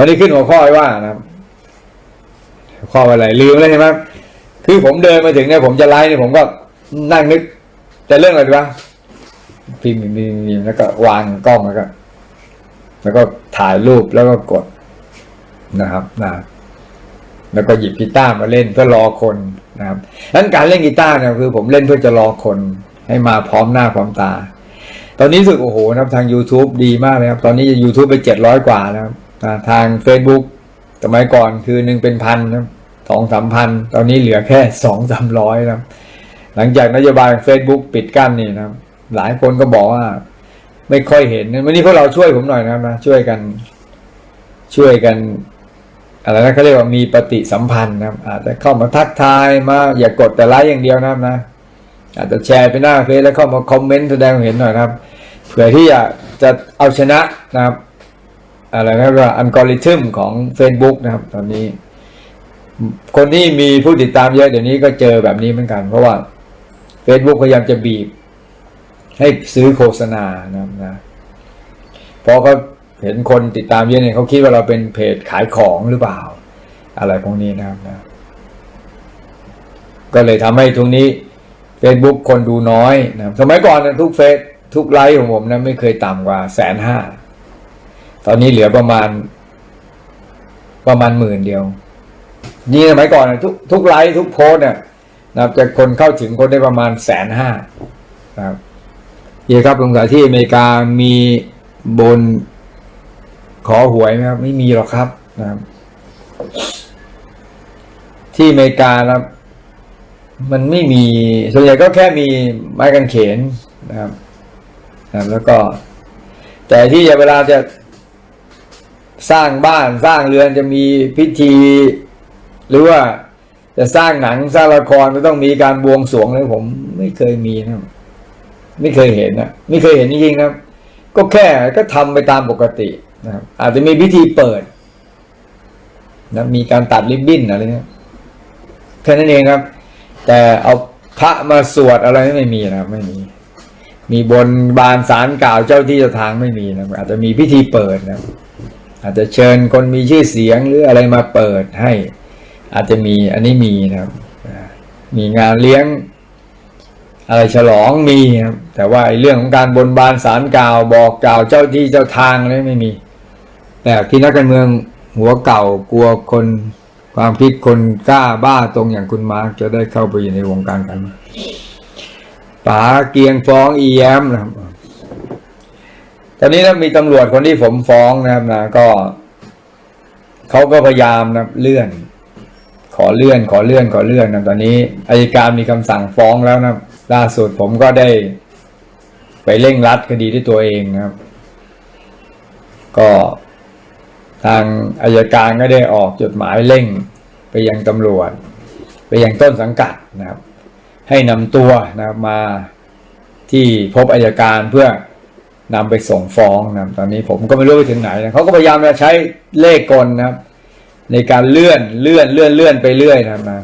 วันนี้ขึ้นหัวข้อไว้ว่านะครับข้ออะไรลืมแล้วใช่ไหมคือผมเดินมาถึงเนี่ยผมจะไลฟ์เนี่ยผมก็นั่งนึกจะเรื่องอะไรดีวะพิมพ์พิมพ์พิมพ์พิมพ์แล้วก็วางกล้องแล้วก็ แล้วก็ถ่ายรูปแล้วก็กดนะครับนะแล้วก็หยิบกีตาร์มาเล่นเพื่อรอคนนะครับดังนั้นการเล่นกีตาร์เนี่ยคือ ผมเล่นเพื่อจะรอคนให้มาพร้อมหน้าพร้อมตา ตอนนี้สึกโอ้โหนะครับทาง YouTube ดีมากเลยครับ ตอนนี้ YouTube ไปเจ็ดร้อยกว่านะครับ ทาง Facebook สมัยก่อนคือหนึ่งเป็นพันนะสองสามพันตอนนี้เหลือแค่สองสามร้อยนะหลังจากนโยบาย Facebook ปิดกั้นนี่นะหลายคนก็บอกว่า ไม่ค่อยเห็นวันนี้พวกเราช่วยผมหน่อยนะครับนะช่วยกันช่วยกันอะไรนะเขาเรียกว่ามีปฏิสัมพันธ์นะครับ อาจจะเข้ามาทักทายมาอย่ากดแต่ไลค์อย่างเดียวนะครับนะ อาจจะแชร์ไปหน้าเฟซแล้วเข้ามาคอมเมนต์แสดงความเห็นหน่อยนะครับเผื่อที่อยากจะเอาชนะนะครับ อะไรนะว่าอัลกอริทึมของ Facebook นะครับ ตอนนี้ คนที่มีผู้ติดตามเยอะเดี๋ยวนี้ก็เจอแบบนี้เหมือนกัน เพราะว่า Facebook พยายามจะบีบ ให้ซื้อโฆษณานะครับนะเพราะเขาเห็นคนติดตามเยอะเนี่ยเขาคิดว่าเราเป็นเพจขายของหรือเปล่า อะไรพวกนี้นะครับนะก็เลยทำให้ทุกนี้ Facebook คนดูน้อยนะครับสมัยก่อนนยทุกเฟซทุกไลค์ของผมนะไม่เคยต่ำกว่าแสนห้า ตอนนี้เหลือประมาณ ประมาณหมื่นเดียวนี่สมัยก่อนนะทุกทุกไลค์ทุกโพสเนี่ยนะครับจะคนเข้าถึงคนได้ประมาณแสนห้านะครับเยครับสงสัยที่อเมริกามีบนขอหวยไหมครับไม่มีหรอกครับนะครับ ที่อเมริกานะครับ มันไม่มีส่วนใหญ่ก็แค่มีไม้กางเขนนะครับนะครับแล้วก็ แต่ที่เวลาจะ สร้างบ้านสร้างเรือนจะมีพิธี หรือว่าจะสร้างหนังสร้างละครจะต้องมีการบวงสรวงเลยผม ไม่เคยมีนะ ไม่เคยเห็นนะไม่เคยเห็นจริงๆนะก็แค่ก็ทำไปตามปกตินะครับอาจจะมีพิธีเปิดนะมีการตัดริบบิ้นอะไรเนี่ยแค่นั้นเองครับ แต่เอาพระมาสวดอะไรไม่มีนะครับไม่มี มีบนบานสารกล่าวเจ้าที่เจ้าทางไม่มีนะครับอาจจะมีพิธีเปิดนะครับ อาจจะเชิญคนมีชื่อเสียงหรืออะไรมาเปิดให้ อาจจะมีอันนี้มีนะครับ มีงานเลี้ยง อะไรฉลองมีครับแต่ว่าไอ้เรื่องของการบนบานสารกล่าวบอกกล่าวเจ้าที่เจ้าทางอะไรไม่มี แต่ที่นักการเมืองหัวเก่ากลัวคนความคิดคนกล้าบ้าตรงอย่างคุณมาร์กจะได้เข้าไปอยู่ในวงการการเมืองป๋าเกียงฟ้องอีแยมนะครับ ตอนนี้นะมีตำรวจคนที่ผมฟ้องนะครับนะก็เขาก็พยายามนะเลื่อน ขอเลื่อน ขอเลื่อนขอเลื่อนนะตอนนี้อายการมีคำสั่งฟ้องแล้วนะล่าสุดผมก็ได้ ไปเร่งรัดคดีที่ตัวเองนะครับ ก็ทางอายการก็ได้ออกจดหมายเร่งไปยังตำรวจ ไปยังต้นสังกัดนะครับ ให้นำตัวนะครับมาที่พบอายการเพื่อ นำไปส่งฟ้องนะครับตอนนี้ผมก็ไม่รู้ไปถึงไหนนะเขาก็พยายามจะใช้เลขกลนะครับ ในการเลื่อนเลื่อนเลื่อนเลื่อนไปเรื่อยนะครับนะ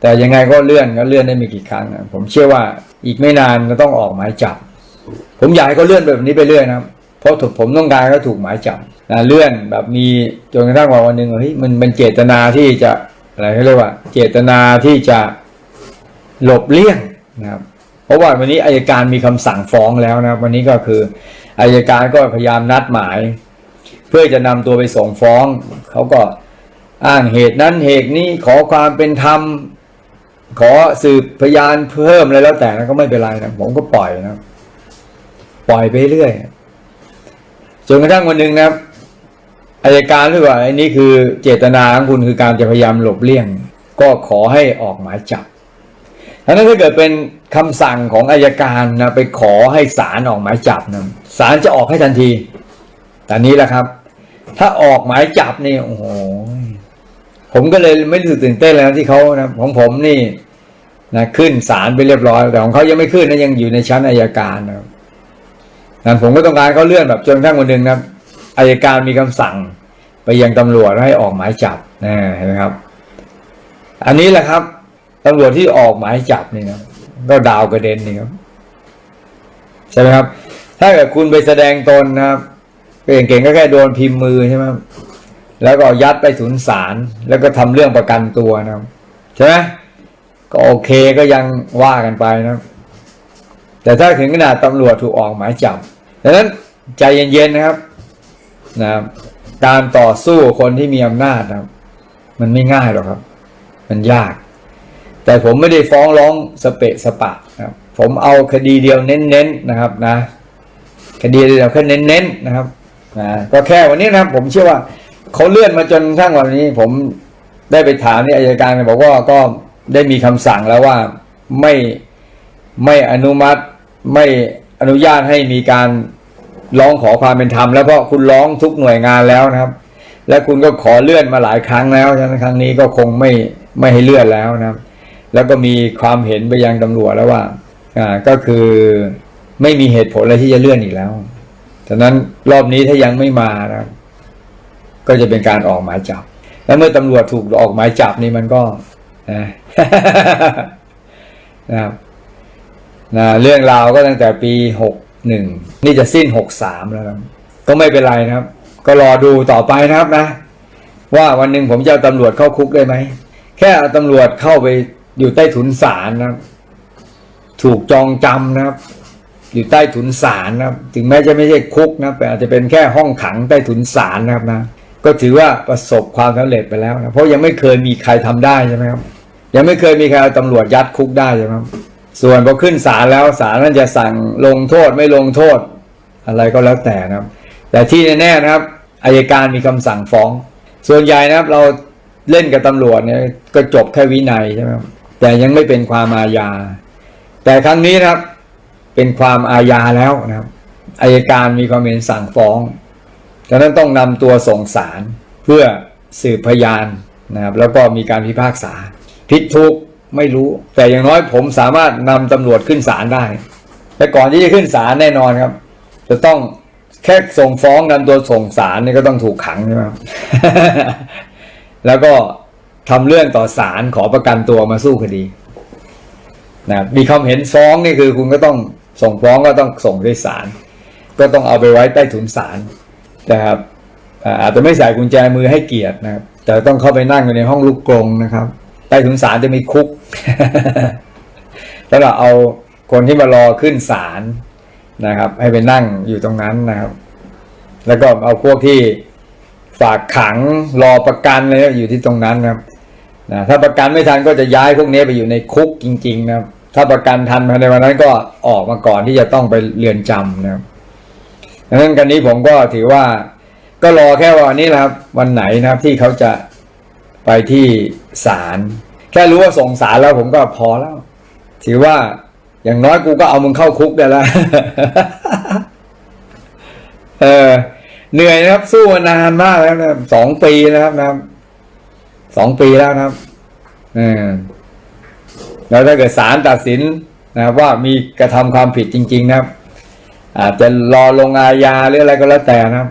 แต่ยังไงก็เลื่อนก็เลื่อนได้ไม่กี่ครั้งนะผมเชื่อว่าอีกไม่นานก็ต้องออกหมายจับ ผมอยากให้เขาเลื่อนแบบนี้ไปเรื่อยนะครับเพราะถูกผมต้องการให้เขาถูกหมายจับนะเลื่อนแบบมีจนกระทั่งวันหนึ่งเฮ้ยมันเป็นเจตนาที่จะอะไรเขาเรียกว่า เจตนาที่จะหลบเลี่ยงนะครับเพราะว่าวันนี้อายการมีคำสั่งฟ้องแล้วนะวันนี้ก็คือ อายการก็พยายามนัดหมาย เพื่อจะนำตัวไปส่งฟ้อง เขาก็อ้างเหตุนั้นเหตุนี้ขอความเป็นธรรม ขอสืบพยานเพิ่มอะไรแล้วแต่นะก็ไม่เป็นไรนะผมก็ปล่อยนะ ปล่อยไปเรื่อยจนกระทั่งวันหนึ่งนะครับอายการรือว่าอ้นี่คือเจตนาของคุณคือการจะพยายามหลบเลี่ยง ก็ขอให้ออกหมายจับ ทั้งนั้นถ้าเกิดเป็นคำสั่งของอายการนะไปขอให้ศาลออกหมายจับนะศาลจะออกให้ทันทีแต่นี้แหละครับ ถ้าออกหมายจับนี่โอ้โหผมก็เลยไม่รู้สึกตื่นเต้นเลยนะที่เขานะของผมนี่นะขึ้นศาลไปเรียบร้อย แต่ของเขายังไม่ขึ้นนะยังอยู่ในชั้นอายการนะนั้นผมก็ต้องการเขาเลื่อนแบบจนทั่งวันหนึ่งนะอายการมีคำสั่ง ไปยังตำรวจให้ออกหมายจับนะเห็นไหมครับ อันนี้แหละครับ ตำรวจที่ออกหมายจับนี่นะก็ดาวกระเด็นนี่ครับใช่ไหมครับ ถ้าเกิดคุณไปแสดงตนนะครับเก่งๆก็แค่โดนพิมพ์มือใช่ไหมแล้วก็ยัดไปถุนย์ศาลแล้วก็ทำเรื่องประกันตัวนะครับใช่ไหมก็โอเคก็ยังว่ากันไปนะแต่ถ้าถึงขนาดตำรวจถูกออกหมายจับดังนั้นใจเย็นๆนะครับนะครับการต่อสู้คนที่มีอำนาจนะครับ มันไม่ง่ายหรอกครับ มันยาก แต่ผมไม่ได้ฟ้องร้องสเปะสปะครับผมเอาคดีเดียวเน้นๆนะครับนะ คดีเดียวแค่เน้นๆนะครับนะก็แค่วันนี้นะครับ ผมเชื่อว่าเขาเลื่อนมาจนทั้งวันนี้ ผมได้ไปถามที่อายการบอกว่าก็ได้มีคำสั่งแล้วว่าไม่ไม่อนุมัติไม่อนุญาตให้มีการร้องขอความเป็นธรรมแล้วเพราะคุณร้องทุกหน่วยงานแล้วนะครับ และคุณก็ขอเลื่อนมาหลายครั้งแล้วฉะนั้นครั้งนี้ก็คงไม่ไม่ให้เลื่อนแล้วนะครับ แล้วก็มีความเห็นไปยังตำรวจแล้วว่าอ่าก็คือไม่มีเหตุผลอะไรที่จะเลื่อนอีกแล้วฉะนั้นรอบนี้ถ้ายังไม่มานะก็จะเป็นการออกหมายจับ แล้วเมื่อตำรวจถูกออกหมายจับนี่มันก็นะนะครับนะเรื่องราวก็ตั้งแต่ปีหกหนึ่งนี่จะสิ้นหกสามแล้วครับก็ไม่เป็นไรนะครับ ก็รอดูต่อไปนะครับนะ ว่าวันหนึ่งผมจะเอาตำรวจเข้าคุกได้ไหม แค่เอาตำรวจเข้าไป อยู่ใต้ถุนศาลนะครับ ถูกจองจำนะครับ อยู่ใต้ถุนศาลนะครับ ถึงแม้จะไม่ใช่คุกนะแต่อาจจะเป็นแค่ห้องขังใต้ถุนศาลนะครับนะ ก็ถือว่าประสบความสำเร็จไปแล้วนะเพราะยังไม่เคยมีใครทำได้ใช่ไหมครับ ยังไม่เคยมีใครเอาตำรวจยัดคุกได้ใช่ไหมครับส่วนพอขึ้นศาลแล้วศาลนั้นจะสั่งลงโทษไม่ลงโทษ อะไรก็แล้วแต่นะครับ แต่ที่แน่ๆนะครับอายการมีคำสั่งฟ้อง ส่วนใหญ่นะครับเราเล่นกับตำรวจเนี่ยก็จบแค่วินัยใช่ไหมครับ แต่ยังไม่เป็นความอาญา แต่ครั้งนี้นะครับ เป็นความอาญาแล้วนะครับอายการมีความเห็นสั่งฟ้องฉะนั้นต้องนำตัวส่งศาลเพื่อสืบพยานนะครับ แล้วก็มีการพิพากษา ผิดถูกไม่รู้ แต่อย่างน้อยผมสามารถนำตำรวจขึ้นศาลได้ แต่ก่อนที่จะขึ้นศาลแน่นอนครับ จะต้องแค่ส่งฟ้องนำตัวส่งศาลนี่ก็ต้องถูกขังใช่ไหมครับแล้วก็ ทำเรื่องต่อศาลขอประกันตัวมาสู้คดีนะมีความเห็นฟ้องนี่คือคุณก็ต้องส่งฟ้องก็ต้องส่งที่ศาลก็ต้องเอาไปไว้ใต้ถุนศาลนะครับอาอาจจะไม่ใส่กุญแจมือให้เกียรตินะครับ แต่ต้องเข้าไปนั่งอยู่ในห้องลูกกรงนะครับ ใต้ถุนศาลจะมีคุกแล้วเราเอาคนที่มารอขึ้นศาลนะครับ ให้ไปนั่งอยู่ตรงนั้นนะครับ แล้วก็เอาพวกที่ฝากขังรอประกันเลยอยู่ที่ตรงนั้นนะครับ นะถ้าประกันไม่ทันก็จะย้ายพวกนี้ไปอยู่ในคุกจริงๆนะครับถ้าประกันทันภายในวันนั้นก็ออกมาก่อนที่จะต้องไปเรือนจำนะครับดังนั้นกันนี้ผมก็ถือว่าก็รอแค่วันนี้แหละครับ วันไหนนะครับที่เขาจะไปที่ศาลแค่รู้ว่าส่งศาลแล้วผมก็พอแล้ว ถือว่าอย่างน้อยกูก็เอามึงเข้าคุกได้แล้วเออเหนื่อยนะครับสู้มานานมากแล้วนะสองปีนะครับนะครับ สองปีแล้วนะครับเออแล้วถ้าเกิดศาลตัดสินนะครับ ว่ามีกระทำความผิดจริง ๆ นะครับ อาจจะรอลงอาญาหรืออะไรก็แล้วแต่นะครับ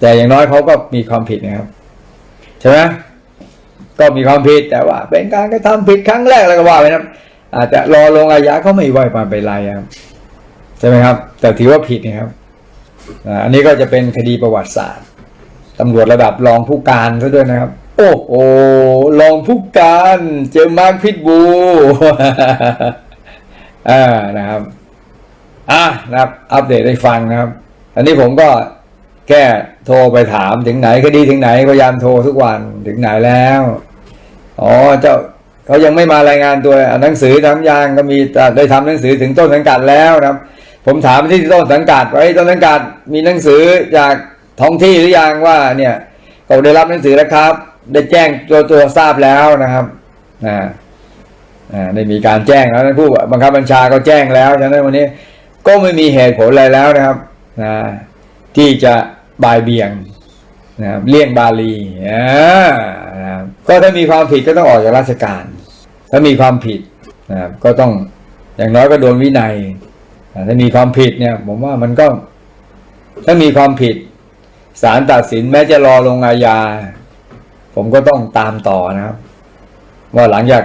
แต่อย่างน้อยเขาก็มีความผิดนะครับใช่ไหมก็มีความผิดแต่ว่า เป็นการกระทำผิดครั้งแรกแล้วก็ว่าไปนะครับ อาจจะรอลงอาญาเขาไม่ไหวมาเป็นไรครับใช่ไหมครับ แต่ถือว่าผิดนะครับอันนี้ก็จะเป็นคดีประวัติศาสตร์ตำรวจระดับรองผู้การซะด้วยนะครับ โอ้โหรองผู้การเจอมาร์คพิทบูอ่านะครับ อะนะครับ อัปเดตให้ฟังนะครับ อันนี้ผมก็แค่โทรไปถามถึงไหนคดีถึงไหนพยายามโทรทุกวันถึงไหนแล้วอ๋อเจ้าเขายังไม่มารายงานตัวหนังสือทำยางก็มีได้ทำหนังสือถึงต้นสังกัดแล้วนะครับ ผมถามที่ต้นสังกัดไว้ต้นสังกัดมีหนังสือจากท้องที่หรือยังว่าเนี่ยเขาได้รับหนังสือแล้วครับ ได้แจ้งตัวตัวทราบแล้วนะครับอ่าอ่าได้มีการแจ้งแล้วนะผู้บังคับบัญชาก็แจ้งแล้วฉะนั้นวันนี้ก็ไม่มีเหตุผลอะไรแล้วนะครับนะที่จะบายเบี่ยงนะครับเลี่ยงบาลีนะครับก็ถ้ามีความผิดก็ต้องออกจากราชการ ถ้ามีความผิดนะครับก็ต้องอย่างน้อยก็โดนวินัยถ้ามีความผิดเนี่ย ผมว่ามันก็ ถ้ามีความผิดศาลตัดสินแม้จะรอลงอาญา ผมก็ต้องตามต่อนะครับ ว่าหลังจาก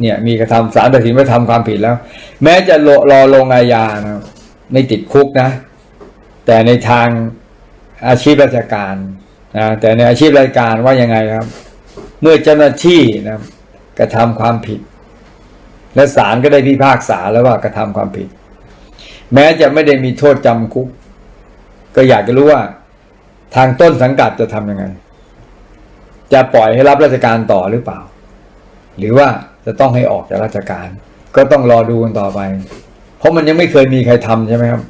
เนี่ยมีกระทำศาลตัดสินว่าทำความผิดแล้ว แม้จะรอรอลงอาญานะไม่ติดคุกนะ แต่ในทางอาชีพราชการนะแต่ในอาชีพรายการว่ายังไงครับ เมื่อเจ้าหน้าที่นะกระทำความผิด และศาลก็ได้พิพากษาแล้วว่ากระทำความผิด แม้จะไม่ได้มีโทษจำคุก ก็อยากจะรู้ว่า ทางต้นสังกัดจะทำยังไง จะปล่อยให้รับราชการต่อหรือเปล่า หรือว่าจะต้องให้ออกจากราชการ ก็ต้องรอดูกันต่อไป เพราะมันยังไม่เคยมีใครทำใช่ไหมครับ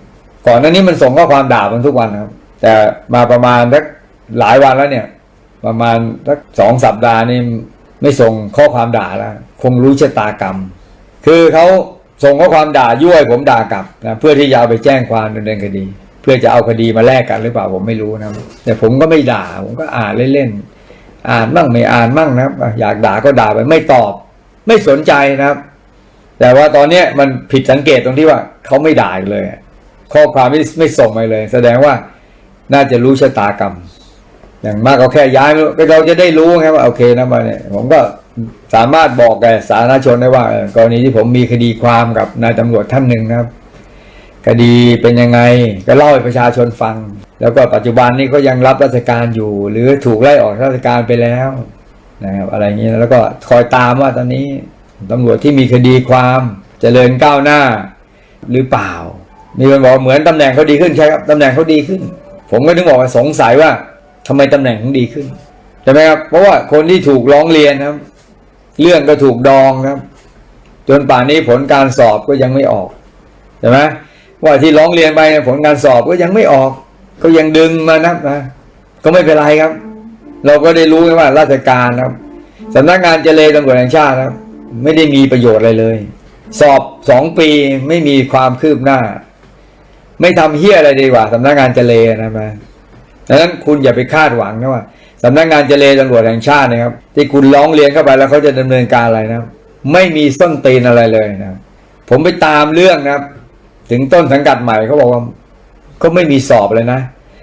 ก่อนหน้านี้มันส่งข้อความด่ามันทุกวันครับ แต่มาประมาณสักหลายวันแล้วเนี่ย ประมาณสักสองสัปดาห์นี่ไม่ส่งข้อความด่าแล้วคงรู้ชะตากรรม คือเขาส่งข้อความด่ายั่วผมด่ากลับนะเพื่อที่จะเอาไปแจ้งความดำเนินคดี เพื่อจะเอาคดีมาแลกกันหรือเปล่าผมไม่รู้นะแต่ผมก็ไม่ด่าผมก็อ่านเล่นๆ อ่านมั่งไม่อ่านมั่งนะครับ อยากด่าก็ด่าไปไม่ตอบ ไม่สนใจนะครับ แต่ว่าตอนเนี้ยมันผิดสังเกตตรงที่ว่าเขาไม่ด่าเลย ข้อความไม่ไม่ส่งมาเลย แสดงว่าน่าจะรู้ชะตากรรม อย่างมากก็แค่ย้ายก็เราจะได้รู้ไงว่าโอเคนะมาเนี่ยผมก็สามารถบอกแก่สาธารณชนได้ว่ากรณีที่ผมมีคดีความกับนายตำรวจท่านหนึ่งนะครับ คดีเป็นยังไงก็เล่าให้ประชาชนฟัง แล้วก็ปัจจุบันนี้ก็ยังรับราชการอยู่ หรือถูกไล่ออกราชการไปแล้วนะครับอะไรอย่างนี้แล้วก็คอยตามว่าตอนนี้ตำรวจที่มีคดีความจเจริญก้าวหน้าหรือเปล่า มีคนบอกเหมือนตำแหน่งเขาดีขึ้นใช่ครับตำแหน่งเขาดีขึ้น ผมก็ถึงบอกว่าสงสัยว่าทำไมตำแหน่งถึงดีขึ้นใช่ไหมครับเพราะว่าคนที่ถูกร้องเรียนครับ เรื่องก็ถูกดองครับ จนป่านนี้ผลการสอบก็ยังไม่ออกใช่ไหมว่าที่ร้องเรียนไปผลการสอบก็ยังไม่ออก ก็ยังดึงมานับนะก็ไม่เป็นไรครับ เราก็ได้รู้ว่าราชการครับสำนักงานเจรตำรวจแห่งชาติครับ ไม่ได้มีประโยชน์อะไรเลย สอบสองปีไม่มีความคืบหน้า ไม่ทำเฮี้ยอะไรดีกว่าสำนักงานเจรนะมาดังนั้นคุณอย่าไปคาดหวังนะว่าสำนักงานเจรตำรวจแห่งชาตินะครับ ที่คุณร้องเรียนเข้าไปแล้วเขาจะดำเนินการอะไรนะไม่มีส้นตีนอะไรเลยนะผมไปตามเรื่องนะครับ ถึงต้นสังกัดใหม่เขาบอกว่า ก็ไม่มีสอบเลยนะ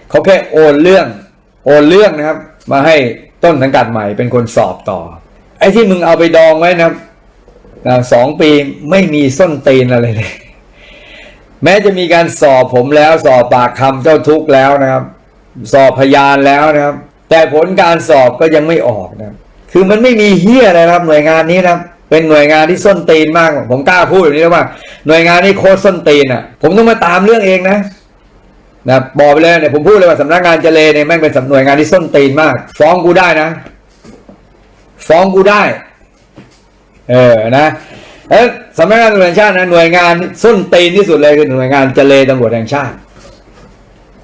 เขาแค่โอนเรื่อง โอนเรื่องนะครับ มาให้ต้นสังกัดใหม่เป็นคนสอบต่อ ไอ้ที่มึงเอาไปดองไว้นะครับสองปีไม่มีส้นตีนอะไรเลย แม้จะมีการสอบผมแล้วสอบปากคำเจ้าทุกข์แล้วนะครับ สอบพยานแล้วนะครับ แต่ผลการสอบก็ยังไม่ออกนะคือมันไม่มีเฮียอะไรนะครับ หน่วยงานนี้นะเป็นหน่วยงานที่ส้นตีนมาก ผมกล้าพูดแบบนี้แล้วว่า หน่วยงานนี้โคตรส้นตีนอะ ผมต้องมาตามเรื่องเองนะ นะบอกไปเลยเนี่ยผมพูดเลยว่าสำนักงานเจเลเนี่ยแม่งเป็นสำนวยงานที่ส้นตีนมาก ฟ้องกูได้นะ ฟ้องกูได้ เออนะเอ้ยสำนักงานตำรวจแห่งชาตินะหน่วยงานส้นตีนที่สุดเลยคือหน่วยงานเจเลตำรวจแห่งชาติ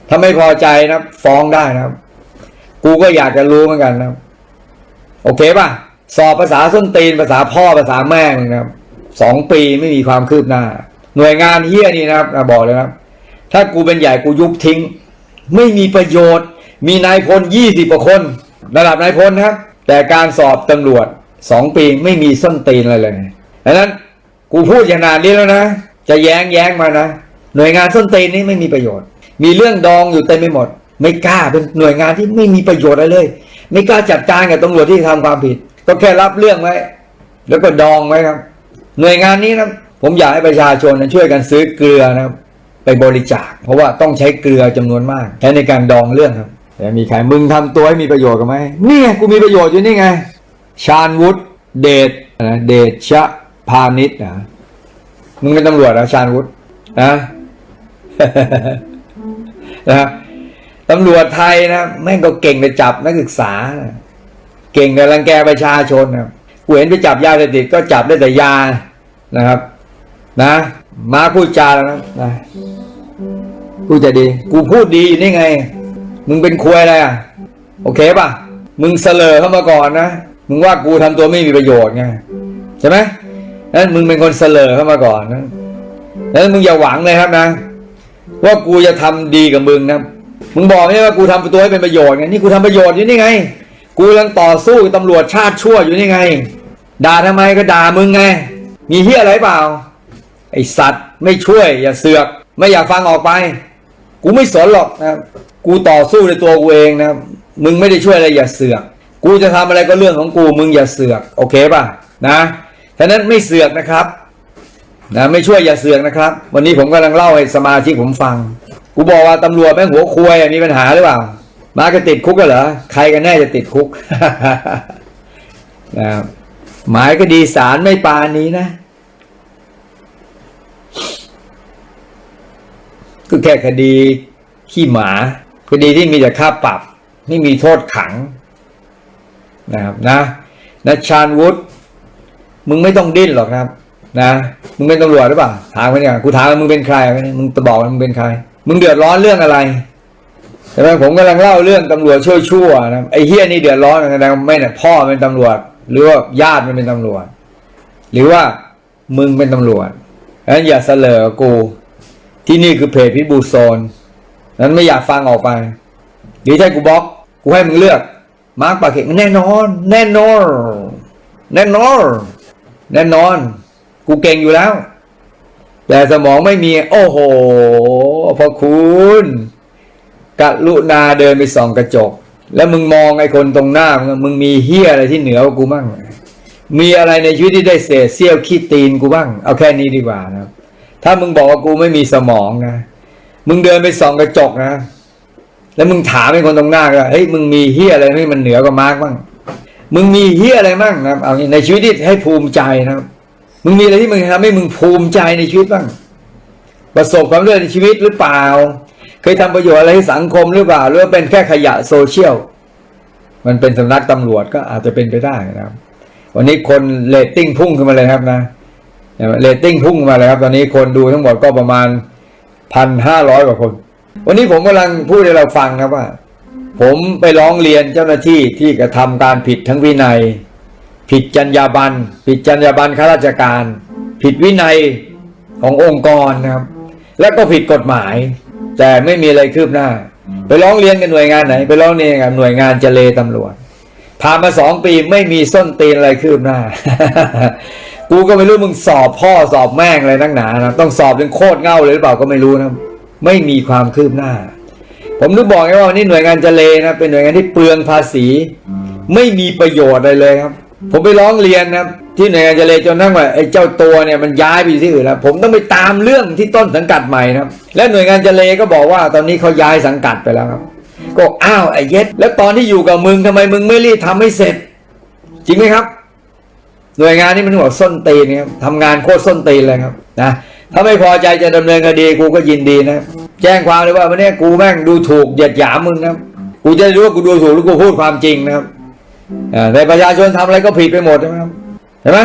ถ้าไม่พอใจนะฟ้องได้นะกูก็อยากจะรู้เหมือนกันนะโอเคป่ะสอบภาษาส้นตีนภาษาพ่อภาษาแม่นะครับสองปีไม่มีความคืบหน้า หน่วยงานเฮี้ยนี่นะครับบอกเลยนะครับ ถ้ากูเป็นใหญ่กูยุบทิ้ง ไม่มีประโยชน์ มีนายพลยี่สิบกว่าคน ระดับนายพลนะครับ แต่การสอบตำรวจสองปีไม่มีส้นตีนอะไรเลยดังนั้นกูพูดอย่างนานนี้แล้วนะ จะแย้งแย้งมานะ หน่วยงานส้นตีนนี่ไม่มีประโยชน์ มีเรื่องดองอยู่เต็มไปหมด ไม่กล้าเป็นหน่วยงานที่ไม่มีประโยชน์อะไรเลย ไม่กล้าจัดการกับตำรวจที่ทำความผิด ก็แค่รับเรื่องไว้ แล้วก็ดองไว้ครับ หน่วยงานนี้นะผมอยากให้ประชาชนช่วยกันซื้อเกลือนะครับ ไปบริจาค เพราะว่าต้องใช้เกลือจำนวนมากใช้ในการดองเรื่องครับแต่มีใครมึงทำตัวให้มีประโยชน์กันไหมนี่ไงกูมีประโยชน์อยู่นี่ไง ชาญวุฒิเดชนะเดชะพาณิชย์นะมึงเป็นตำรวจนะชาญวุฒินะนะตำรวจไทยนะแม่งก็เก่งไปจับนักศึกษา เก่งในรังแกประชาชนนะกูเห็นไปจับยาเสพติดก็จับได้แต่ยานะครับ นะ มาพูดจาแล้วนะนะ พูดจะดี กูพูดดีอยู่นี่ไง มึงเป็นควยอะไรอะ โอเคป่ะ มึงเสลอเข้ามาก่อนนะ มึงว่ากูทำตัวไม่มีประโยชน์ไงใช่ไหมนั้นมึงเป็นคนเสลอเข้ามาก่อนนะนั้นมึงอย่าหวังเลยครับนะ ว่ากูจะทำดีกับมึงนะ มึงบอกไม่ได้ว่ากูทำตัวให้เป็นประโยชน์ไง นี่กูทำประโยชน์อยู่นี่ไง กูกำลังต่อสู้กับตำรวจชาติชั่วอยู่นี่ไง ด่าทำไมก็ด่ามึงไง มีเฮียอะไรเปล่า ไอสัตว์ไม่ช่วยอย่าเสือก ไม่อยากฟังออกไป กูไม่สนหรอกนะกูต่อสู้ในตัวกูเองนะมึงไม่ได้ช่วยอะไรอย่าเสือก กูจะทำอะไรก็เรื่องของกูมึงอย่าเสือกโอเคป่ะนะฉะนั้นไม่เสือกนะครับนะไม่ช่วยอย่าเสือกนะครับ วันนี้ผมกำลังเล่าให้สมาชิกผมฟัง กูบอกว่าตำรวจแม่งหัวควยมีปัญหาหรือเปล่า มาก็ติดคุกก็เหรอใครกันแน่จะติดคุกนะครับหมายก็ดีสารไม่ปานนี้นะ ก็แค่คดีขี้หมา คดีที่มีแต่ค่าปรับ ไม่มีโทษขังนะครับนะนะชาญวุฒิมึงไม่ต้องดิ้นหรอกครับ นะมึงเป็นตำรวจหรือเปล่าถามมันอย่างกูถามมึงเป็นใครมึงจะบอกมึงเป็นใคร มึงเดือดร้อนเรื่องอะไรใช่ไหมผมกำลังเล่าเรื่องตำรวจช่วยชั่วๆนะไอ้เฮี้ยนี่เดือดร้อนนะไม่เนี่ยพ่อเป็นตำรวจ หรือว่าญาติมันเป็นตำรวจ หรือว่ามึงเป็นตำรวจงั้นอย่าเสลอกู ที่นี่คือเพจพิบูลโซน นั้นไม่อยากฟังออกไปหรือถ้ากูบล็อก กูให้มึงเลือก มาร์กปากเข็งแน่นอน แน่นอน แน่นอน แน่นอน กูเก่งอยู่แล้ว แต่สมองไม่มี โอ้โห พอคุณกรุณาเดินไปส่องกระจก แล้วมึงมองไอ้คนตรงหน้ามึงมึงมีเฮียอะไรที่เหนือกว่ากูบ้างมีอะไรในชีวิตที่ได้เศษเสี้ยวขี้ตีนกูบ้าง เอาแค่นี้ดีกว่านะครับ ถ้ามึงบอกว่ากูไม่มีสมองนะ มึงเดินไปส่องกระจกนะ แล้วมึงถามไอ้คนตรงหน้าก็เฮ้ยมึงมีเฮียอะไรที่มันเหนือกว่ามาร์กบ้าง มึงมีเฮียอะไรบ้างนะเอางี้ในชีวิตที่ให้ภูมิใจนะครับมึงมีอะไรที่มึงทำให้มึงภูมิใจในชีวิตบ้าง ประสบความสำเร็จในชีวิตหรือเปล่า เคยทำประโยชน์อะไรให้สังคมหรือเปล่า หรือว่าเป็นแค่ขยะโซเชียล มันเป็นสำนักตำรวจก็อาจจะเป็นไปได้นะครับ วันนี้คนเรตติ้งพุ่งขึ้นมาเลยครับนะ เรตติ้งพุ่งมาเลยครับ ตอนนี้คนดูทั้งหมดก็ประมาณพันห้าร้อยกว่าคน วันนี้ผมกำลังพูดให้เราฟังครับว่า ผมไปร้องเรียนเจ้าหน้าที่ที่กระทำการผิดทั้งวินัย ผิดจรรยาบรรณผิดจรรยาบรรณข้าราชการ ผิดวินัยขององค์กรนะครับ และก็ผิดกฎหมาย แต่ไม่มีอะไรคืบหน้า ไปร้องเรียนกับหน่วยงานไหน ไปร้องเรียนกับหน่วยงานเจเลตำรวจผ่านมาสองปีไม่มีส้นตีนอะไรคืบหน้า กูก็ไม่รู้มึงสอบพ่อสอบแม่งอะไรนักหนานะต้องสอบจนโคตรเง่าเลยหรือเปล่าก็ไม่รู้นะไม่มีความคืบหน้า ผมนึกบอกไงว่านนี้หน่วยงานเจเลนะเป็นหน่วยงานที่เปลืองภาษี ไม่มีประโยชน์อะไรเลยครับ ผมไปร้องเรียนนะที่หน่วยงานเจเลจนทั้งว่าไอ้เจ้าตัวเนี่ยมันย้ายไปอยู่ที่อื่นแล้วผมต้องไปตามเรื่องที่ต้นสังกัดใหม่นะและหน่วยงานเจเลก็บอกว่าตอนนี้เขาย้ายสังกัดไปแล้วครับ ก็อ้าวไอ้เย็ดแล้วตอนที่อยู่กับมึงทำไมมึงไม่รีบทำให้เสร็จ จริงไหมครับ หน่วยงานนี้มันหัวส้นตีนครับทำงานโคตรส้นตีนเลยครับนะถ้าไม่พอใจจะดำเนินคดีกูก็ยินดีนะ แจ้งความเลยว่าวันนี้กูแม่งดูถูกเหยียดหยามมึงนะครับกูจะรู้ว่ากูดูถูกหรือกูพูดความจริงนะครับอ่าแต่ประชาชนทำอะไรก็ผิดไปหมดใช่ไหมครับเห็นไหม